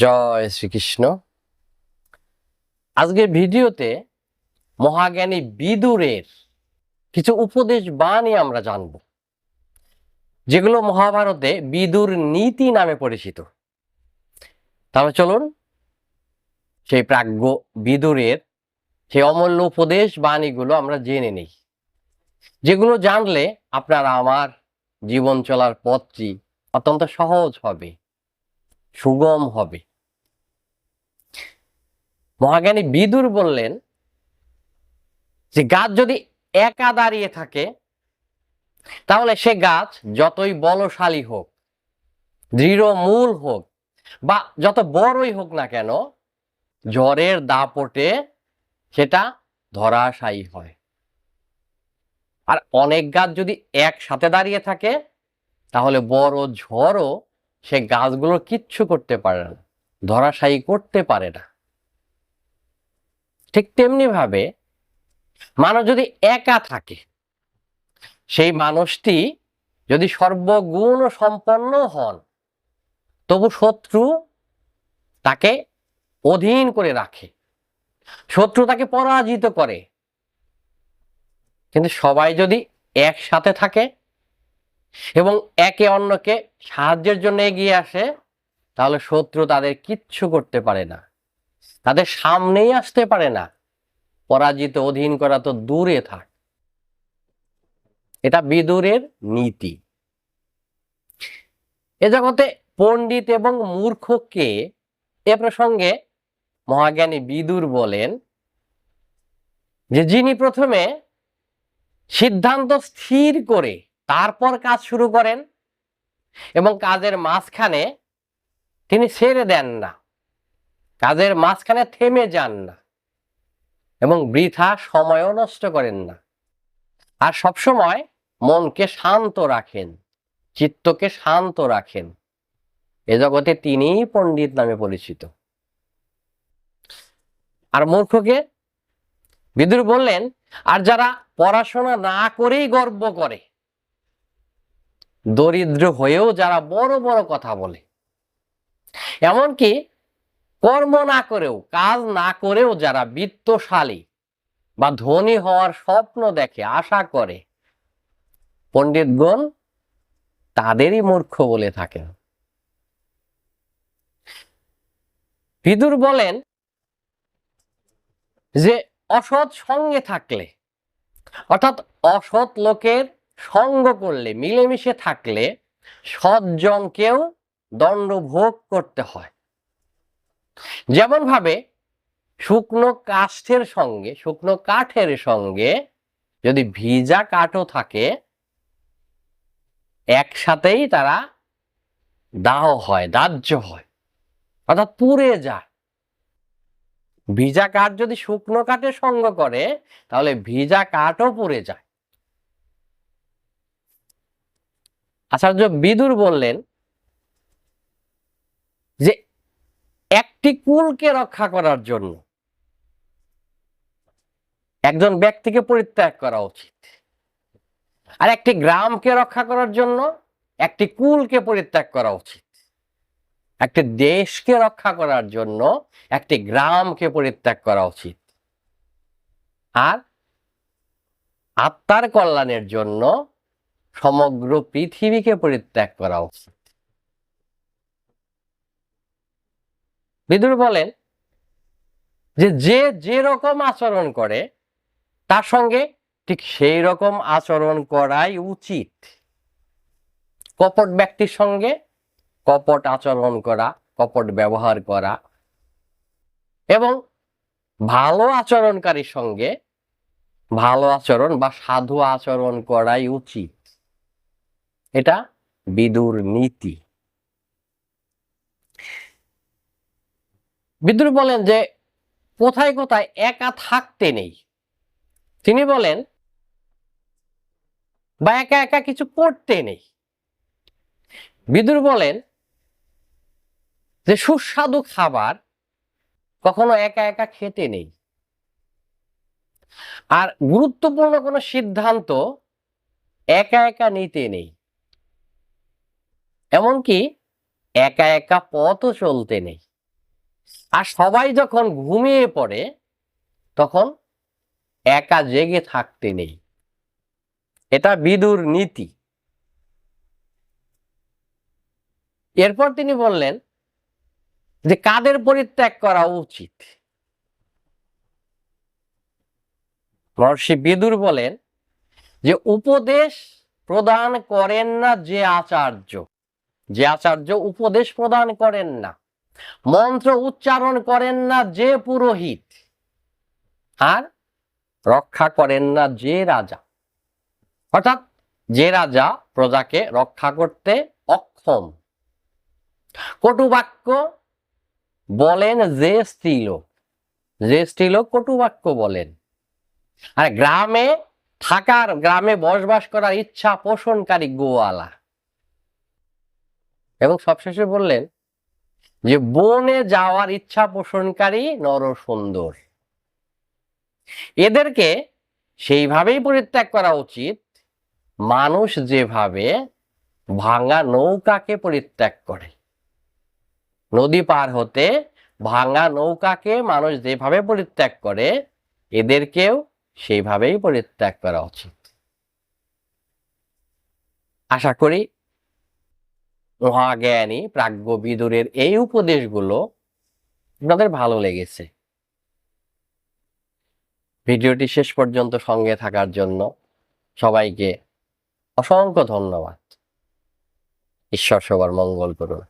জয় শ্রীকৃষ্ণ। আজকের ভিডিওতে মহাজ্ঞানী বিদুরের কিছু উপদেশ বাণী আমরা জানব, যেগুলো মহাভারতে বিদুর নীতি নামে পরিচিত। তাহলে চলুন, সেই প্রাজ্ঞ বিদুরের সেই অমূল্য উপদেশ বাণীগুলো আমরা জেনে নেই, যেগুলো জানলে আপনার আমার জীবন চলার পথটি অত্যন্ত সহজ হবে। সুগম হবে। মহাজ্ঞানী বিদুর বললেন যে গাছ যদি একা দাঁড়িয়ে থাকে, তাহলে সে গাছ যতই বলশালী হোক, দৃঢ় মূল হোক বা যত বড়ই হোক না কেন, জ্বরের দাপটে সেটা ধরাশায়ী হয়। আর অনেক গাছ যদি একসাথে দাঁড়িয়ে থাকে, তাহলে বড় ঝড়ও সে গাছগুলো কিচ্ছু করতে পারে না, ধরাশায়ী করতে পারে না। ঠিক তেমনি ভাবে মানুষ যদি একা থাকে, সেই মানুষটি যদি সর্বগুণ সম্পন্ন হন, তবু শত্রু তাকে অধীন করে রাখে, শত্রু তাকে পরাজিত করে। কিন্তু সবাই যদি একসাথে থাকে এবং একে অন্যকে সাহায্যের জন্য এগিয়ে আসে, তাহলে শত্রু তাদের কিচ্ছু করতে পারে না। তাদের সামনেই আসতে পারে না। পরাজিত অধীন করা তো দূরে থাক। এটা বিদুরের নীতি। এ জগতে পণ্ডিত এবং মূর্খকে এ প্রসঙ্গে মহাজ্ঞানী বিদুর বলেন যে, যিনি প্রথমে সিদ্ধান্ত স্থির করে তারপর কাজ শুরু করেন এবং কাজের মাঝখানে তিনি ছেড়ে দেন না। কাজের মাঝখানে থেমে যান না এবং বৃথা সময়ও নষ্ট করেন না। আর সবসময় মনকে শান্ত রাখেন, চিত্তকে শান্ত রাখেন। এ জগতে তিনিই পণ্ডিত নামে পরিচিত। আর মূর্খকে বিদুর বললেন, আর যারা পড়াশোনা না করেই গর্ব করে দরিদ্র হয়েও যারা বড় বড় কথা বলে। এমনকি কর্ম না করেও, কাজ না করেও যারা বিত্তশালী বা ধনী হওয়ার স্বপ্ন দেখে, আশা করে, পণ্ডিতগণ তাদেরই মূর্খ বলে থাকেন। বিদুর বলেন যে, অসৎ সঙ্গে থাকলে, অর্থাৎ অসৎ লোকের সঙ্গ করলে, মিলেমিশে থাকলে সজ্জনকেও দণ্ড ভোগ করতে হয়। যেমন ভাবে শুকনো কাষ্ঠের সঙ্গে, শুকনো কাঠের সঙ্গে যদি ভিজা কাঠও থাকে, একসাথেই তারা দাহ হয়, দাহ্য হয়, অর্থাৎ পুড়ে যায়। ভিজা কাঠ যদি শুকনো কাঠের সঙ্গ করে, তাহলে ভিজা কাঠও পুড়ে যায়। আচার্য বিদুর বললেন যে একটি কুলকে রক্ষা করার জন্য একজন ব্যক্তিকে পরিত্যাগ করা উচিত। আর একটি গ্রামকে রক্ষা করার জন্য একটি কুলকে পরিত্যাগ করা উচিত। একটি দেশকে রক্ষা করার জন্য একটি গ্রামকে পরিত্যাগ করা উচিত। আর আত্মার কল্যাণের জন্য সমগ্র পৃথিবীকে পরিত্যাগ করা উচিত। বিদুর বলেন যে যে যে রকম আচরণ করে, তার সঙ্গে ঠিক সেই রকম আচরণ করাই উচিত। কপট ব্যক্তির সঙ্গে কপট আচরণ করা, কপট ব্যবহার করা এবং ভালো আচরণকারীর সঙ্গে ভালো আচরণ বা সাধু আচরণ করাই উচিত। এটা বিদুর নীতি। বিদুর বলেন যে, কোথায় কোথায় একা থাকতে নেই। তিনি বলেন, বা একা একা কিছু করতে নেই। বিদুর বলেন যে, সুস্বাদু খাবার কখনো একা একা খেতে নেই। আর গুরুত্বপূর্ণ কোনো সিদ্ধান্ত একা একা নিতে নেই। এমনকি একা একা পথও চলতে নেই। আর সবাই যখন ঘুমিয়ে পড়ে, তখন একা জেগে থাকতে নেই। এটা বিদুর নীতি। এরপর তিনি বললেন যে, কাদের পরিত্যাগ করা উচিত? মহর্ষি বিদুর বলেন যে, উপদেশ প্রদান করেন না যে আচার্য। যে আচার্য উপদেশ প্রদান করেন না, মন্ত্র উচ্চারণ করেন না যে পুরোহিত, আর রক্ষা করেন না যে রাজা। অর্থাৎ যে রাজা প্রজাকে রক্ষা করতে অক্ষম। কটুবাক্য বলেন যে স্ত্রীলোক যে স্ত্রীলোক কটুবাক্য বলেন। আর গ্রামে থাকার, গ্রামে বসবাস করার ইচ্ছা পোষণকারী গোয়ালা। এবং সবশেষে বললেন যে, বনে যাওয়ার ইচ্ছা পোষণকারী নর সুন্দর এদেরকে সেইভাবেই পরিত্যাগ করা উচিত, মানুষ যেভাবে ভাঙা নৌকাকে পরিত্যাগ করে, নদী পার হতে ভাঙা নৌকাকে মানুষ যেভাবে পরিত্যাগ করে, এদেরকেও সেইভাবেই পরিত্যাগ করা উচিত। আশা করি মহাজ্ঞানী প্রাজ্ঞ বিদুরের এই উপদেশগুলো আপনাদের ভালো লেগেছে। ভিডিওটি শেষ পর্যন্ত সঙ্গে থাকার জন্য সবাইকে অসংখ্য ধন্যবাদ। ঈশ্বর সবার মঙ্গল করুন।